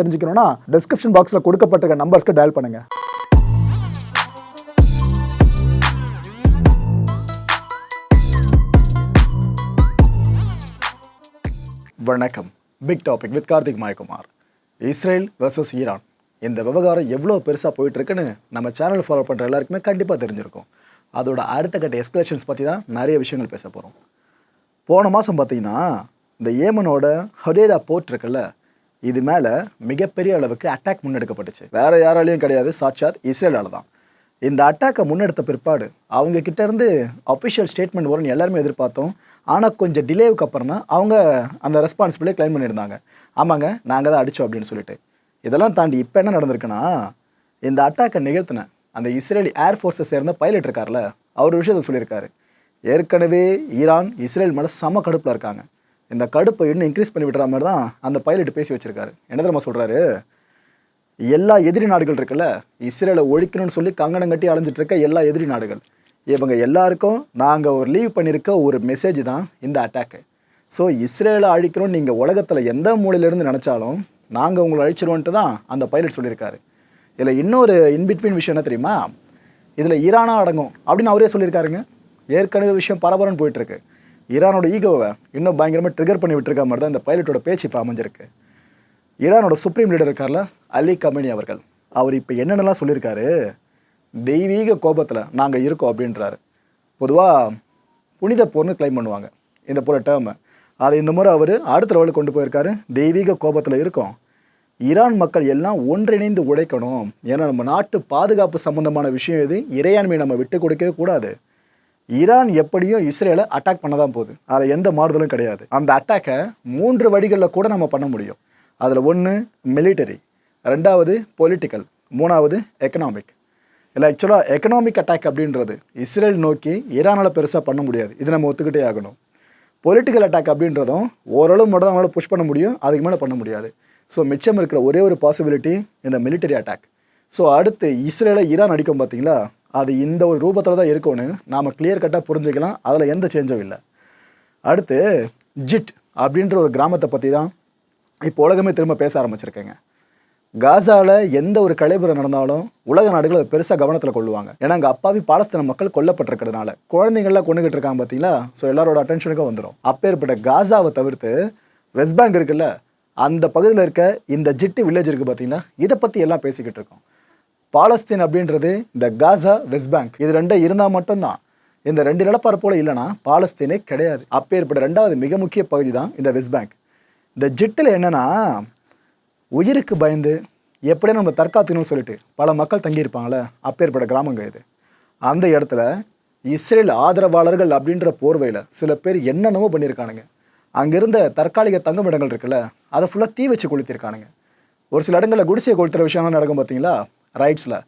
தெரிஞ்சுக்கணும்னா டிஸ்கிரிப்ஷன் பாக்ஸில் கொடுக்கப்பட்டிருக்க நம்பர்ஸ்க்கு டயல் பண்ணுங்க. வணக்கம். Big topic with Karthik Mayakumar. Israel versus Iran. இந்த விவகாரம் எவ்வளோ பெருசாக போயிட்டுருக்குன்னு நம்ம சேனல் ஃபாலோ பண்ணுற எல்லாருக்குமே கண்டிப்பாக தெரிஞ்சிருக்கும். அதோட அடுத்த கட்ட எஸ்கலேஷன்ஸ் பற்றி தான் நிறைய விஷயங்கள் பேச போகிறோம் போன மாதம் பார்த்தீங்கன்னா இந்த ஏமனோட ஹொடேடா போர்ட் இருக்குல்ல இது மேலே மிகப்பெரிய அளவுக்கு அட்டாக் முன்னெடுக்கப்பட்டுச்சு. வேற யாராலையும் கிடையாது. சாட்சாத் இஸ்ரேலால் தான் இந்த அட்டாக்கை முன்னெடுத்த பிற்பாடு அவங்க கிட்ட இருந்து அஃபிஷியல் ஸ்டேட்மெண்ட் வரும்னு எல்லாருமே எதிர்பார்த்தோம். ஆனால் கொஞ்சம் டிலேவுக்கு அப்புறம் தான் அவங்க அந்த ரெஸ்பான்சிபிலிட்டி கிளைம் பண்ணியிருந்தாங்க. ஆமாங்க நாங்கள் தான் அடித்தோம் அப்படின்னு சொல்லிட்டு. இதெல்லாம் தாண்டி இப்போ என்ன நடந்திருக்குன்னா இந்த அட்டாக்கை நிகழ்த்தின அந்த இஸ்ரேலி ஏர்ஃபோர்ஸை சேர்ந்த பைலட் இருக்கார்ல அவர் விஷயத்தை சொல்லியிருக்காரு. ஏற்கனவே ஈரான் இஸ்ரேல் மேலே செம கடுப்பில் இருக்காங்க. இந்த கடுப்பை இன்னும் இன்க்ரீஸ் பண்ணி விடுற மாதிரி தான் அந்த பைலட் பேசி வச்சிருக்காரு. என்ன தெரியுமா சொல்கிறாரு எல்லா எதிரி நாடுகள் இருக்குல்ல இஸ்ரேலை ஒழிக்கணும்னு சொல்லி கங்கணம் கட்டி அலைஞ்சிட்டு இருக்க எல்லா எதிரி நாடுகள். இவங்க எல்லாருக்கும் நாங்கள் ஒரு லீவ் பண்ணியிருக்க ஒரு மெசேஜ் தான் இந்த அட்டாக்கு ஸோ இஸ்ரேலை அழிக்கிறோம் நீங்கள் உலகத்தில் எந்த மூலையிலேருந்து நினச்சாலும் நாங்கள் உங்களை அழிச்சிருவோன்ட்டு தான் அந்த பைலட் சொல்லியிருக்காரு. இதில் இன்னொரு இன்பிட்வீன் விஷயம் என்ன தெரியுமா? இதில் ஈரானா அடங்கும் அப்படின்னு அவரே சொல்லியிருக்காருங்க. ஏற்கனவே விஷயம் பரபரன்னு போயிட்டுருக்கு ஈரானோட ஈகோவை இன்னும் பயங்கரமாக ட்ரிகர் பண்ணி விட்டுருக்க மாதிரி தான் இந்த பைலட்டோட பேச்சு இப்போ அமைஞ்சிருக்கு. ஈரானோட சுப்ரீம் லீடர் இருக்கார்ல அலி கமினி அவர்கள். அவர் இப்போ என்னென்னலாம் சொல்லியிருக்காரு தெய்வீக கோபத்தில் நாங்கள் இருக்கோம் அப்படின்றாரு. பொதுவாக புனித போர்னு கிளைம் பண்ணுவாங்க. இந்த போல டேர்மை அதை இந்த முறை அவர் அடுத்த லெவலில் கொண்டு போயிருக்காரு. தெய்வீக கோபத்தில் இருக்கோம். ஈரான் மக்கள் எல்லாம் ஒன்றிணைந்து உழைக்கணும். ஏன்னா நம்ம நாட்டு பாதுகாப்பு சம்பந்தமான விஷயம் இது. இறையாண்மை நம்ம விட்டு கொடுக்கவே கூடாது. ஈரான் எப்படியும் இஸ்ரேலை அட்டாக் பண்ண தான் போகுது. அதில் எந்த மாறுதலும் கிடையாது. அந்த அட்டாக்கை மூன்று வழிகளில் கூட நம்ம பண்ண முடியும். அதில் ஒன்று மிலிட்டரி ரெண்டாவது பொலிட்டிக்கல் மூணாவது எக்கனாமிக் இல்லை ஆக்சுவலாக எக்கனாமிக் அட்டாக் அப்படின்றது இஸ்ரேல் நோக்கி ஈரானால் பெருசாக பண்ண முடியாது. இது நம்ம ஒத்துக்கிட்டே ஆகணும். பொலிட்டிக்கல் அட்டாக் அப்படின்றதும் ஓரளவு மட்டும் தான் அவங்களால புஷ் பண்ண முடியும். அதுக்கு மேலே பண்ண முடியாது. ஸோ மிச்சம் இருக்கிற ஒரே ஒரு பாசிபிலிட்டி இந்த மிலிட்டரி அட்டாக் ஸோ அடுத்து இஸ்ரேலை ஈரான் அடிக்கும் பார்த்தீங்களா அது இந்த ஒரு ரூபத்தில் தான் இருக்கும்னு நாம் கிளியர் கட்டாக புரிஞ்சுக்கலாம். அதில் எந்த சேஞ்சும் இல்லை. அடுத்து ஜிட் அப்படின்ற ஒரு கிராமத்தை பற்றி தான் இப்போ உலகமே திரும்ப பேச ஆரம்பிச்சிருக்கேங்க. காசாவில் எந்த ஒரு கலைபுரம் நடந்தாலும் உலக நாடுகள் அதை பெருசாக கவனத்தில் கொள்ளுவாங்க. ஏன்னா அங்கே அப்பாவி பாலஸ்தீன மக்கள் கொல்லப்பட்டிருக்கிறதுனால. குழந்தைங்கள்லாம் கொண்டுகிட்டு இருக்காங்க பார்த்தீங்களா ஸோ எல்லாரோட அட்டென்ஷனுக்கும் வந்துடும் அப்பேற்பட்ட காசாவை தவிர்த்து வெஸ்ட் பேங்க் இருக்குல்ல அந்த பகுதியில் இருக்க இந்த ஜிட்டு வில்லேஜ் இருக்குது பார்த்தீங்களா இதை பற்றி எல்லாம் பேசிக்கிட்டு இருக்கோம். பாலஸ்தீன் அப்படின்றது இந்த காசா வெஸ்ட் பேங்க். இது ரெண்டும் இருந்தால் மட்டும்தான். இந்த ரெண்டு நிலப்பரப்போல இல்லைன்னா பாலஸ்தீனே கிடையாது. அப்பேற்பட்ட ரெண்டாவது மிக முக்கிய பகுதி தான் இந்த வெஸ்ட் பேங்க். இந்த ஜிட்டில் என்னென்னா உயிருக்கு பயந்து எப்படியும் நம்ம தற்காத்துக்கணும்னு சொல்லிட்டு பல மக்கள் தங்கியிருப்பாங்களே அப்பேற்பட்ட கிராமங்க இது. அந்த இடத்துல இஸ்ரேல் ஆதரவாளர்கள் அப்படின்ற போர்வையில் சில பேர் என்னென்னமோ பண்ணியிருக்கானுங்க. அங்கேருந்த தற்காலிக தங்கும் இடங்கள் இருக்குல்ல அதை ஃபுல்லாக தீ வச்சு கொளுத்திருக்கானுங்க ஒரு சில இடங்களில் குடிசையை கொளுத்துற விஷயம்லாம் நடக்கும் பார்த்தீங்களா ரைட்ஸில்.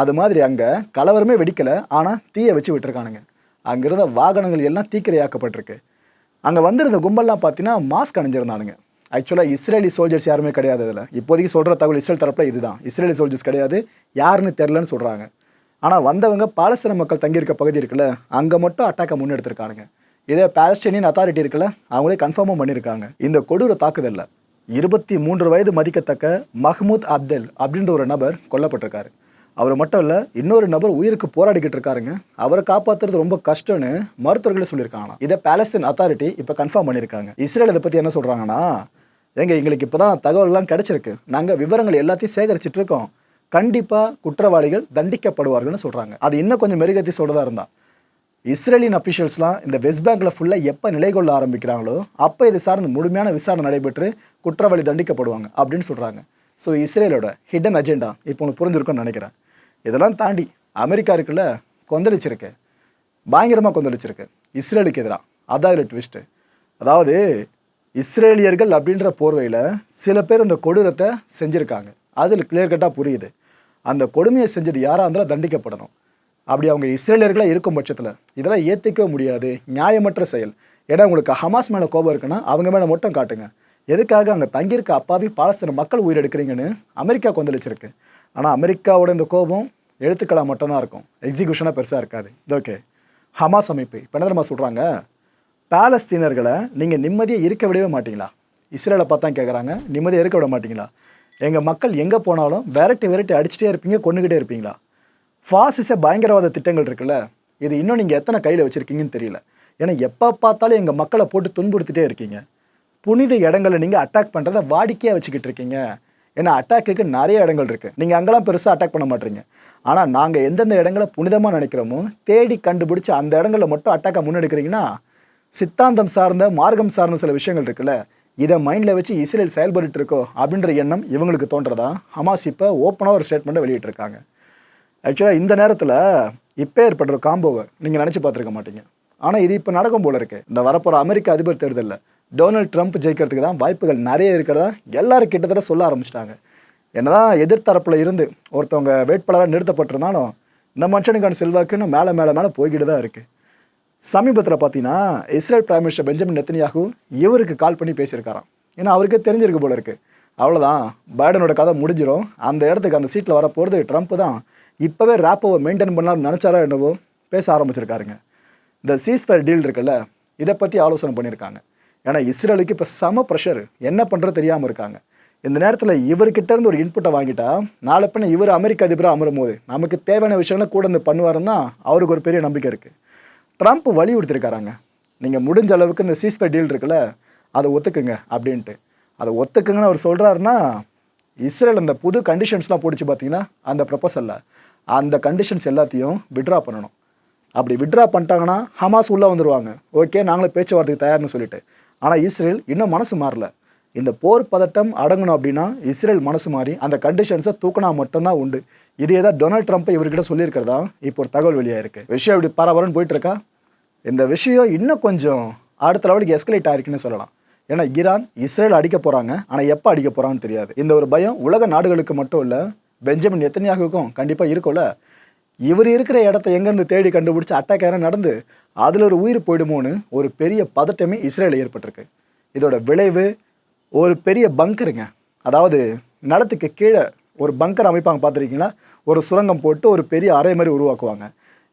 அது மாதிரி அங்கே கலவரமே வெடிக்கலை ஆனால் தீயை வச்சு விட்டுருக்கானுங்க. அங்கே இருந்த வாகனங்கள் எல்லாம் தீக்கிரையாக்கப்பட்டிருக்கு. அங்கே வந்திருந்த கும்பல்லாம் பார்த்தீங்கன்னா மாஸ்க் அணிஞ்சிருந்தானுங்க. ஆக்சுவலாக இஸ்ரேலி சோல்ஜர்ஸ் யாருமே கிடையாது அதில் இப்போதைக்கு சொல்கிற தகவல் இஸ்ரேல் தரப்பில் இதுதான். இஸ்ரேலி சோல்ஜர்ஸ் கிடையாது யாருன்னு தெரிலன்னு சொல்கிறாங்க ஆனால் வந்தவங்க பாலஸ்தீன மக்கள் தங்கியிருக்க பகுதி இருக்குல்ல அங்கே மட்டும் அட்டாக்கை முன்னெடுத்திருக்கானுங்க. இதே பாலஸ்டீனியன் அத்தாரிட்டி இருக்குல்ல அவங்களே கன்ஃபார்மும் பண்ணியிருக்காங்க. இந்த கொடூர தாக்குதலில். இருபத்தி மூன்று வயது மதிக்கத்தக்க மஹ்மூத் அப்தல் அப்படின்ற ஒரு நபர் கொல்லப்பட்டிருக்காரு. அவர் மட்டும் இல்லை இன்னொரு நபர் உயிருக்கு போராடிக்கிட்டு இருக்காருங்க. அவரை காப்பாற்றுறது ரொம்ப கஷ்டம்னு மருத்துவர்களே சொல்லியிருக்காங்க இதை பேலஸ்தீன் அத்தாரிட்டி இப்போ கன்ஃபார்ம் பண்ணியிருக்காங்க. இஸ்ரேல் இதை பற்றி என்ன சொல்கிறாங்கன்னா ஏங்க எங்களுக்கு இப்போ தான் தகவல்லாம் கிடைச்சிருக்கு. நாங்கள் விவரங்கள் எல்லாத்தையும் சேகரிச்சிட்டு இருக்கோம். கண்டிப்பாக குற்றவாளிகள் தண்டிக்கப்படுவார்கள்னு சொல்கிறாங்க அது இன்னும் கொஞ்சம் மெருகத்தி சொல்கிறதா இருந்தால் இஸ்ரேலின் அஃபிஷியல்ஸ்லாம் இந்த வெஸ்ட் பேங்கில் ஃபுல்லாக எப்போ நிலை கொள்ள ஆரம்பிக்கிறாங்களோ அப்போ இது சார்ந்து முழுமையான விசாரணை நடைபெற்று குற்றவாளி தண்டிக்கப்படுவாங்க அப்படின்னு சொல்கிறாங்க ஸோ இஸ்ரேலோட ஹிடன் அஜெண்டா இப்போ உனக்கு புரிஞ்சிருக்கும்னு நினைக்கிறேன். இதெல்லாம் தாண்டி அமெரிக்கா இருக்குல்ல கொந்தளிச்சிருக்கு. பயங்கரமாக கொந்தளிச்சிருக்கு. இஸ்ரேலுக்கு எதிராக அதான் இதில் ட்விஸ்ட்டு அதாவது இஸ்ரேலியர்கள் அப்படின்ற போர்வையில் சில பேர் இந்த கொடூரத்தை செஞ்சுருக்காங்க. அதில் கிளியர் கட்டாக புரியுது. அந்த கொடுமையை செஞ்சது யாராக இருந்தாலும் தண்டிக்கப்படணும். அப்படி அவங்க இஸ்ரேலியர்களாக இருக்கும் பட்சத்தில் இதெல்லாம் ஏற்றுக்கவே முடியாது. நியாயமற்ற செயல். ஏன்னா உங்களுக்கு ஹமாஸ் மேலே கோபம் இருக்குன்னா அவங்க மேலே மட்டும் காட்டுங்க. எதுக்காக அங்கே தங்கியிருக்க அப்பாவி பாலஸ்தீன மக்கள் உயிரெடுக்கிறீங்கன்னு அமெரிக்கா கொந்தளிச்சிருக்கு ஆனால் அமெரிக்காவோட இந்த கோபம் எழுத்துக்களாக மட்டும்தான் இருக்கும். எக்ஸிக்யூஷனாக பெருசாக இருக்காது. இது ஓகே ஹமாஸ் அமைப்பு. இப்போ என்ன தெரியுமா சொல்கிறாங்க பாலஸ்தீனர்களை நீங்கள் நிம்மதியாக இருக்க விடவே மாட்டிங்களா? இஸ்ரேலை பார்த்தா கேட்குறாங்க நிம்மதியாக இருக்க விட மாட்டீங்களா? எங்கள் மக்கள் எங்கே போனாலும் விரட்டி விரட்டி அடிச்சுட்டே இருப்பீங்க கொண்டுக்கிட்டே இருப்பீங்களா? ஃபாசிச பயங்கரவாத திட்டங்கள் இருக்குல்ல இது இன்னும் நீங்கள் எத்தனை கையில் வச்சுருக்கீங்கன்னு தெரியல. ஏன்னா எப்போ பார்த்தாலும் எங்கள் மக்களை போட்டு துன்புறுத்திட்டே இருக்கீங்க. புனித இடங்களை நீங்கள் அட்டாக் பண்ணுறத வாடிக்கையாக வச்சுக்கிட்டு இருக்கீங்க. ஏன்னா அட்டாக்குக்கு நிறைய இடங்கள் இருக்குது நீங்கள் அங்கெல்லாம் பெருசாக அட்டாக் பண்ண மாட்டீங்க. ஆனால் நாங்கள் எந்தெந்த இடங்களை புனிதமாக நினைக்கிறோமோ தேடி கண்டுபிடிச்சி அந்த இடங்களில் மட்டும் அட்டாக்கை முன்னெடுக்கிறீங்கன்னா சித்தாந்தம் சார்ந்த மார்க்கம் சார்ந்த சில விஷயங்கள் இருக்குல்ல இதை மைண்டில் வச்சு இஸ்ரேல் செயல்பட்டு இருக்கோ அப்படின்ற எண்ணம் இவங்களுக்கு தோன்றதா? ஹமாஸ் இப்போ ஓப்பனாக ஒரு ஸ்டேட்மெண்ட்டை வெளியிட்டிருக்காங்க. ஆக்சுவலாக இந்த நேரத்தில் இப்போ ஏற்படுற காம்போவை நீங்கள் நினச்சி பார்த்துருக்க மாட்டீங்க. ஆனால் இது இப்போ நடக்கும் போல இருக்கு. இந்த வரப்போகிற அமெரிக்க அதிபர் தேர்தலில் டொனால்ட் ட்ரம்ப் ஜெயிக்கிறதுக்கு தான் வாய்ப்புகள் நிறைய இருக்கிறதா எல்லாரும் கிட்டத்தட்ட சொல்ல ஆரம்பிச்சிட்டாங்க. என்னதான் எதிர்த்தரப்பில் இருந்து ஒருத்தவங்க வேட்பாளராக நிறுத்தப்பட்டிருந்தாலும் இந்த மனுஷனுக்கான செல்வாக்குன்னு மேலே மேலே மேலே போய்கிட்டு தான் இருக்குது சமீபத்தில் பார்த்தீங்கன்னா Israel prime minister Benjamin Netanyahu இவருக்கு கால் பண்ணி பேசியிருக்காராம். ஏன்னா அவருக்கே தெரிஞ்சிருக்கு போல இருக்குது அவ்வளோதான் பைடனோட கதை முடிஞ்சிடும் அந்த இடத்துக்கு அந்த சீட்டில் வர போகிறது ட்ரம்ப் தான். இப்போவே ரேப்போவை மெயின்டைன் பண்ணலாம்னு நினச்சாரா என்னவோ பேச ஆரம்பிச்சிருக்காருங்க. இந்த சீஸ்ஃபயர் டீல் இருக்குல்ல இதை பற்றி ஆலோசனை பண்ணியிருக்காங்க. ஏன்னா இஸ்ரேலுக்கு இப்போ செம ப்ரெஷர் என்ன பண்ணுறது தெரியாமல் இருக்காங்க. இந்த நேரத்தில் இவர்கிட்ட இருந்து ஒரு இன்புட்டை வாங்கிட்டா நாளை பின்ன இவர் அமெரிக்க அதிபராக அமரும் போது நமக்கு தேவையான விஷயங்களை கூட இருந்து பண்ணுவாருன்னா அவருக்கு ஒரு பெரிய நம்பிக்கை இருக்குது ட்ரம்ப் வலியுறுத்திருக்காராங்க நீங்கள் முடிஞ்ச அளவுக்கு இந்த சீஸ்பை டீல் இருக்குல்ல அதை ஒத்துக்குங்க அப்படின்ட்டு. அதை ஒத்துக்குங்கன்னு அவர் சொல்கிறாருன்னா இஸ்ரேல் அந்த புது கண்டிஷன்ஸ்லாம் போட்டுச்சு பார்த்தீங்கன்னா அந்த ப்ரப்போசலில் அந்த கண்டிஷன்ஸ் எல்லாத்தையும் விட்ரா பண்ணணும். அப்படி விட்ரா பண்ணிட்டாங்கன்னா ஹமாஸ் உள்ளே வந்துடுவாங்க ஓகே நாங்களே பேச்சுவார்த்தைக்கு தயார்னு சொல்லிட்டு. ஆனால் இஸ்ரேல் இன்னும் மனசு மாறல. இந்த போர் பதட்டம் அடங்கணும் அப்படின்னா இஸ்ரேல் மனசு மாறி அந்த கண்டிஷன்ஸை தூக்கினா மட்டும்தான் உண்டு. இது ஏதாவது டொனால்ட் ட்ரம்ப் இவர்கிட்ட சொல்லியிருக்கிறதா? இப்போ ஒரு தகவல் வெளியாக இருக்குது விஷயம் இப்படி பரபரன்னு போயிட்டுருக்கா? இந்த விஷயம் இன்னும் கொஞ்சம் அடுத்த லெவலுக்கு எஸ்கலேட் ஆயிருக்குன்னு சொல்லலாம். ஏன்னா ஈரான் இஸ்ரேல் அடிக்க போகிறாங்க ஆனால் எப்போ அடிக்க போகிறான்னு தெரியாது. இந்த ஒரு பயம் உலக நாடுகளுக்கு மட்டும் இல்லை பெஞ்சமின் எத்தனையாகுக்கும் கண்டிப்பாக இருக்கும்ல? இவர் இருக்கிற இடத்த எங்கேருந்து தேடி கண்டுபிடிச்சி அட்டாக் யாரும் நடந்து அதில் ஒரு உயிர் போயிடுமோன்னு ஒரு பெரிய பதட்டமே இஸ்ரேலில் ஏற்பட்டிருக்கு. இதோட விளைவு ஒரு பெரிய பங்கருங்க. அதாவது நிலத்துக்கு கீழே ஒரு பங்கர் அமைப்பாங்க பார்த்துருக்கீங்களா? ஒரு சுரங்கம் போட்டு ஒரு பெரிய அறை மாதிரி உருவாக்குவாங்க.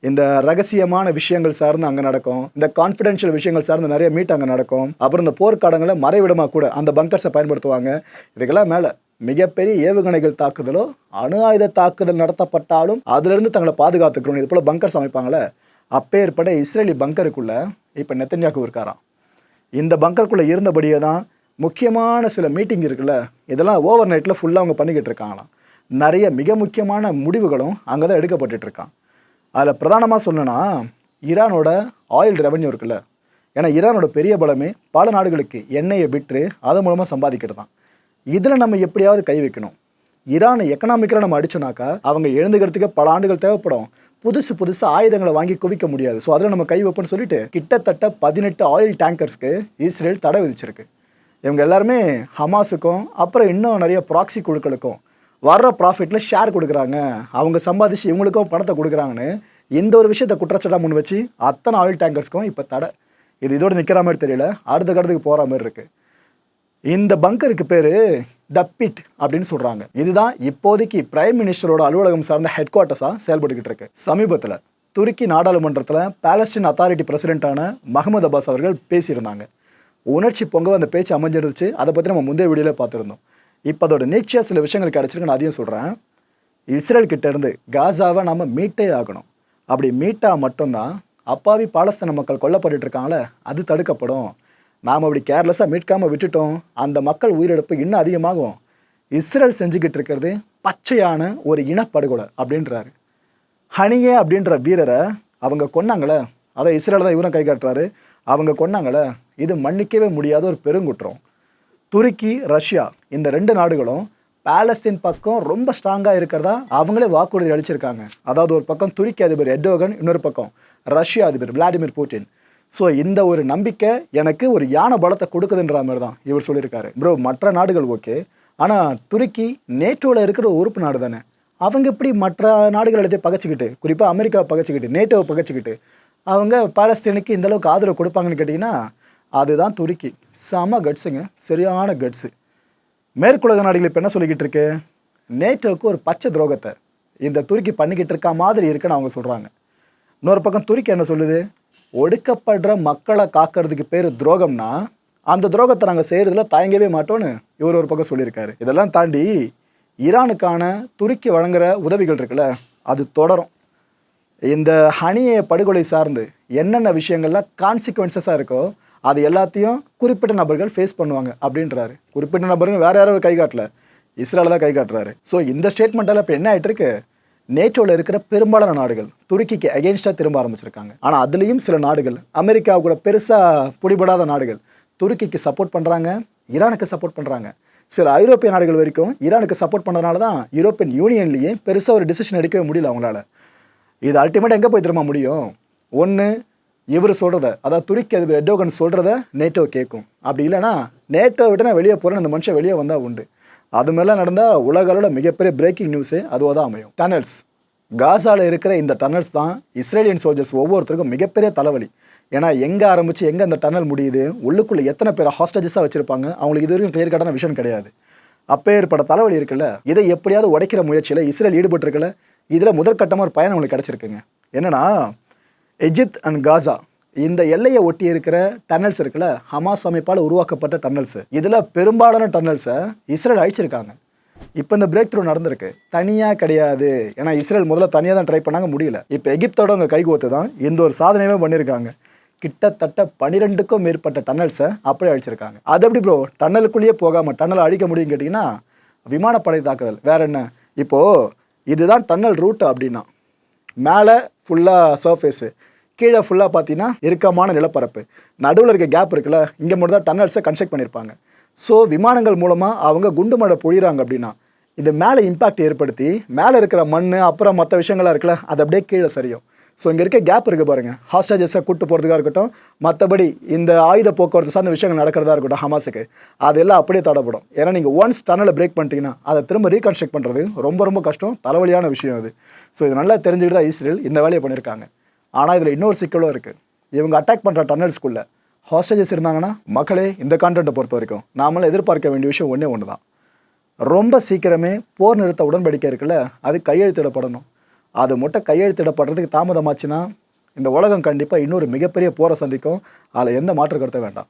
இந்த ரகசியமான விஷயங்கள் சார்ந்து அங்கே நடக்கும். இந்த கான்ஃபிடென்ஷியல் விஷயங்கள் சார்ந்து நிறைய மீட் அங்கே நடக்கும். அப்புறம் இந்த போர்க்காலங்களை மறைவிடமாக கூட அந்த பங்கர்ஸை பயன்படுத்துவாங்க. இதுக்கெல்லாம் மேலே மிகப்பெரிய ஏவுகணைகள் தாக்குதலோ அணு ஆயுத தாக்குதல் நடத்தப்பட்டாலும் அதிலிருந்து தங்களை பாதுகாத்துக்கணும் இது போல் பங்கர்ஸ் அமைப்பாங்களே அப்பேற்பட்ட இஸ்ரேலி பங்கருக்குள்ளே இப்போ நெத்தன்யாக்கு இருக்காராம். இந்த பங்கருக்குள்ளே இருந்தபடியே தான் முக்கியமான சில மீட்டிங் இருக்குல்ல இதெல்லாம் ஓவர் நைட்டில் ஃபுல்லாக அவங்க பண்ணிக்கிட்டு இருக்காங்களாம். நிறைய மிக முக்கியமான முடிவுகளும் அங்கே தான் எடுக்கப்பட்டுட்டு இருக்கான் அதில் பிரதானமாக சொல்லணும்னா ஈரானோட ஆயில் ரெவன்யூ இருக்குல்ல ஏன்னா ஈரானோட பெரிய பலமே பல நாடுகளுக்கு எண்ணெயை விற்று அதன் மூலமாக சம்பாதிக்கிறது தான் இதில் நம்ம எப்படியாவது கை வைக்கணும். ஈரானை எக்கனாமிக்கலாக நம்ம அடிச்சோனாக்கா அவங்க எழுந்துக்கிறதுக்கு பல ஆண்டுகள் தேவைப்படும். புதுசு புதுசு ஆயுதங்களை வாங்கி குவிக்க முடியாது. ஸோ அதில் நம்ம கை வைப்போம்னு சொல்லிட்டு கிட்டத்தட்ட பதினெட்டு ஆயில் டேங்கர்ஸ்க்கு இஸ்ரேல் தடை விதிச்சிருக்கு. இவங்க எல்லாருமே ஹமாஸுக்கும் அப்புறம் இன்னும் நிறைய ப்ராக்சி குழுக்களுக்கும் வர்ற ப்ராஃபிட்டில் ஷேர் கொடுக்குறாங்க. அவங்க சம்பாதிச்சு இவங்களுக்கும் பணத்தை கொடுக்குறாங்கன்னு இந்த ஒரு விஷயத்தை குற்றச்சாட்டாக முன் வச்சு அத்தனை ஆயில் டேங்கர்ஸ்க்கும் இப்போ தடை. இது இதோடு நிற்கிற மாதிரி தெரியல. அடுத்த கடத்துக்கு போகிற மாதிரி இருக்குது இந்த பங்கருக்கு பேர் த பிட் அப்படின்னு சொல்கிறாங்க இதுதான் இப்போதைக்கு பிரைம் மினிஸ்டரோட அலுவலகம் சார்ந்த ஹெட் குவார்ட்டர்ஸாக செயல்பட்டுக்கிட்டு இருக்கு. சமீபத்தில் துருக்கி நாடாளுமன்றத்தில் பாலஸ்டீன் அத்தாரிட்டி பிரசிடென்ட்டான மஹமது அப்பாஸ் அவர்கள் பேசியிருந்தாங்க. உணர்ச்சி பொங்க அந்த பேச்சு அமைஞ்சிருந்துச்சு. அதை பற்றி நம்ம முந்தைய வீடியோவில் பார்த்துருந்தோம். இப்போ அதோட நீட்சியாக சில விஷயங்கள் கிடச்சிருக்கு நான் அதையும் சொல்கிறேன் இஸ்ரேல் கிட்டேருந்து காசாவை நம்ம மீட்டே ஆகணும். அப்படி மீட்டா மட்டும்தான் அப்பாவி பாலஸ்தீன மக்கள் கொல்லப்பட்டு இருக்காங்களே அது தடுக்கப்படும். நாம் அப்படி கேர்லெஸ்ஸாக மீட்காமல் விட்டுட்டோம் அந்த மக்கள் உயிரிழப்பு இன்னும் அதிகமாகும். இஸ்ரேல் செஞ்சுக்கிட்டு இருக்கிறது பச்சையான ஒரு இனப்படுகொலை அப்படின்றாரு. ஹனியே அப்படின்ற வீரரை அவங்க கொன்னாங்களே அதை இஸ்ரேல் தான் இவரும் கை காட்டுறாரு. அவங்க கொன்னாங்களே இது மன்னிக்கவே முடியாத ஒரு பெருங்குற்றம். துருக்கி ரஷ்யா இந்த ரெண்டு நாடுகளும் பாலஸ்தீன் பக்கம் ரொம்ப ஸ்ட்ராங்காக இருக்கிறதா அவங்களே வாக்குறுதி அளிச்சிருக்காங்க. அதாவது ஒரு பக்கம் துருக்கி அதிபர் எட்டோகன் இன்னொரு பக்கம் ரஷ்யா அதிபர் விளாடிமிர் புட்டின். ஸோ இந்த ஒரு நம்பிக்கை எனக்கு ஒரு யானை பலத்தை கொடுக்குதுன்ற மாதிரி தான் இவர் சொல்லியிருக்காரு. ப்ரோ மற்ற நாடுகள் ஓகே. ஆனால் துருக்கி நேட்டோவில் இருக்கிற ஒரு உறுப்பு நாடு தானே. அவங்க எப்படி மற்ற நாடுகள் எடுத்து பகைச்சிக்கிட்டு குறிப்பாக அமெரிக்காவை பகைச்சிக்கிட்டு நேட்டோவை பகைச்சிக்கிட்டு அவங்க பாலஸ்தீனுக்கு இந்தளவுக்கு ஆதரவு கொடுப்பாங்கன்னு கேட்டிங்கன்னா அதுதான் துருக்கி. செம கட்ஸுங்க சரியான கட்ஸு மேற்குலக நாடுகள் இப்போ என்ன சொல்லிக்கிட்டு இருக்கு? நேட்டோவுக்கு ஒரு பச்சை துரோகத்தை இந்த துருக்கி பண்ணிக்கிட்டு இருக்க மாதிரி இருக்குன்னு அவங்க சொல்கிறாங்க இன்னொரு பக்கம் துருக்கி என்ன சொல்லுது? ஒடுக்கப்படுற மக்களை காக்கிறதுக்கு பேர் துரோகம்னா அந்த துரோகத்தை நாங்கள் செய்கிறதுல தயங்கவே மாட்டோன்னு இவர் ஒரு பக்கம் சொல்லியிருக்காரு. இதெல்லாம் தாண்டி ஈரானுக்கான துருக்கி வழங்குற உதவிகள் இருக்குல்ல அது தொடரும். இந்த ஹனியை படுகொலை சார்ந்து என்னென்ன விஷயங்கள்லாம் கான்சிக்வன்சஸாக இருக்கோ அது எல்லாத்தையும் குறிப்பிட்ட நபர்கள் ஃபேஸ் பண்ணுவாங்க அப்படின்றாரு. குறிப்பிட்ட நபர்கள் வேறு யாரும் கை காட்டல. இஸ்ரேல தான் கை காட்டுறாரு. ஸோ இந்த ஸ்டேட்மெண்ட்டால் இப்போ என்ன ஆகிட்டு இருக்கு? நேட்டோவில் இருக்கிற பெரும்பாலான நாடுகள் துருக்கிக்கு அகேன்ஸ்டாக திரும்ப ஆரம்பிச்சிருக்காங்க. ஆனால் அதுலேயும் சில நாடுகள் அமெரிக்கா கூட பெருசாக பிடிபடாத நாடுகள் துருக்கிக்கு சப்போர்ட் பண்ணுறாங்க ஈரானுக்கு சப்போர்ட் பண்ணுறாங்க சில ஐரோப்பிய நாடுகள் வரைக்கும் ஈரானுக்கு சப்போர்ட் பண்ணதுனால தான் யூரோப்பியன் யூனியன்லேயே பெருசாக ஒரு டிசிஷன் எடுக்கவே முடியல அவங்களால. இது அல்டிமேட் எங்கே போய் திரும்ப முடியும்? ஒன்று இவர் சொல்கிறத அதாவது துருக்கி அதிபர் எட்டோகன் சொல்கிறத நேட்டோ கேட்கும் அப்படி இல்லைன்னா நேட்டோ விட்டு நான் வெளியே போகிறேன் அந்த மனுஷன் வெளியே வந்தால் உண்டு. அது மாதிரிலாம் நடந்தால் உலக அளவில் மிகப்பெரிய பிரேக்கிங் நியூஸே அதுவாக தான் அமையும். டனல்ஸ் காசாவில் இருக்கிற இந்த டனல்ஸ் தான் இஸ்ரேலியன் சோல்ஜர்ஸ் ஒவ்வொருத்தருக்கும் மிகப்பெரிய தலைவலி. ஏன்னா எங்கே ஆரம்பித்து எங்கே அந்த டனல் முடியுது உள்ளுக்குள்ளே எத்தனை பேர் ஹாஸ்டேஜஸாக வச்சுருப்பாங்க அவங்களுக்கு இது வரைக்கும் கிளியர் கட்டான விஷயம் கிடையாது. அப்பேற்பட்ட தலைவலி இருக்குல்ல இதை எப்படியாவது உடைக்கிற முயற்சியில் இஸ்ரேல் ஈடுபட்டிருக்கல இதில் முதற்கட்டமாக ஒரு பயணம் உங்களுக்கு கிடச்சிருக்குங்க. என்னென்னா எஜிப்த் அண்ட் காசா இந்த எல்லையை ஒட்டி இருக்கிற டன்னல்ஸ் இருக்குல்ல ஹமாஸ் அமைப்பால் உருவாக்கப்பட்ட டன்னல்ஸ் இதில் பெரும்பாலான டன்னல்ஸை இஸ்ரேல் அழிச்சிருக்காங்க. இப்போ இந்த பிரேக் த்ரூ நடந்திருக்கு. தனியாக கிடையாது. ஏன்னா இஸ்ரேல் முதல்ல தனியாக தான் ட்ரை பண்ணாங்க முடியல. இப்போ எகிப்தோட அவங்க கைகோத்து தான் இந்த ஒரு சாதனையுமே பண்ணியிருக்காங்க கிட்டத்தட்ட பனிரெண்டுக்கும் மேற்பட்ட டன்னல்ஸை அப்படியே அழிச்சிருக்காங்க. அது எப்படி ப்ரோ டன்னலுக்குள்ளேயே போகாமல் டன்னலை அழிக்க முடியும்னு கேட்டிங்கன்னா விமானப்படை தாக்குதல். வேற என்ன? இப்போது இதுதான் டன்னல் ரூட் அப்படின்னா மேலே ஃபுல்லாக சர்ஃபேஸு கீழே ஃபுல்லாக பார்த்தீங்கன்னா இறுக்கமான நிலப்பரப்பு. நடுவில் இருக்க கேப் இருக்குல்ல இங்கே மட்டும் தான் டன்னல்ஸை கன்ஸ்ட்ரக்ட் பண்ணியிருப்பாங்க. ஸோ விமானங்கள் மூலமாக அவங்க குண்டு மழை பொழிகிறாங்க அப்படின்னா இது மேலே இம்பாக்ட் ஏற்படுத்தி மேலே இருக்கிற மண் அப்புறம் மற்ற விஷயங்களாக இருக்குல்ல அது அப்படியே கீழே சரியும். ஸோ இங்கே இருக்க கேப் இருக்குது பாருங்கள் ஹாஸ்டேஜஸை கூட்டு போகிறதுக்காக இருக்கட்டும் மற்றபடி இந்த ஆயுத போக்குவரத்து சார்ந்த விஷயங்கள் நடக்கிறதா இருக்கட்டும் ஹமாஸுக்கு அதெல்லாம் அப்படியே தடப்படும் ஏன்னா நீங்கள் ஒன்ஸ் டனலை பிரேக் பண்ணிட்டீங்கன்னா அதை திரும்ப ரீகன்ஸ்ட்ரக்ட் பண்ணுறது ரொம்ப ரொம்ப கஷ்டம் தலைவலியான விஷயம் அது. ஸோ இது நல்லா தெரிஞ்சுக்கிட்டு தான் இஸ்ரேல் இந்த வேலையை பண்ணியிருக்காங்க. ஆனால் இதில் இன்னொரு சிக்கலும் இருக்குது இவங்க அட்டாக் பண்ணுற டன்னல்ஸ்குள்ளே ஹாஸ்டேஜஸ் இருந்தாங்கன்னா மக்களே இந்த கான்டென்ட்டை பொறுத்த வரைக்கும் நாமளும் எதிர்பார்க்க வேண்டிய விஷயம் ஒன்றே ஒன்று தான் ரொம்ப சீக்கிரமே போர் நிறுத்த உடன்படிக்கை இருக்குல்ல அது கையெழுத்திடப்படணும். அது மட்டும் கையெழுத்திடப்படுறதுக்கு தாமதமாச்சுன்னா இந்த உலகம் கண்டிப்பாக இன்னொரு மிகப்பெரிய போரை சந்திக்கும். அதில் எந்த மாற்று கருத்தை வேண்டாம்.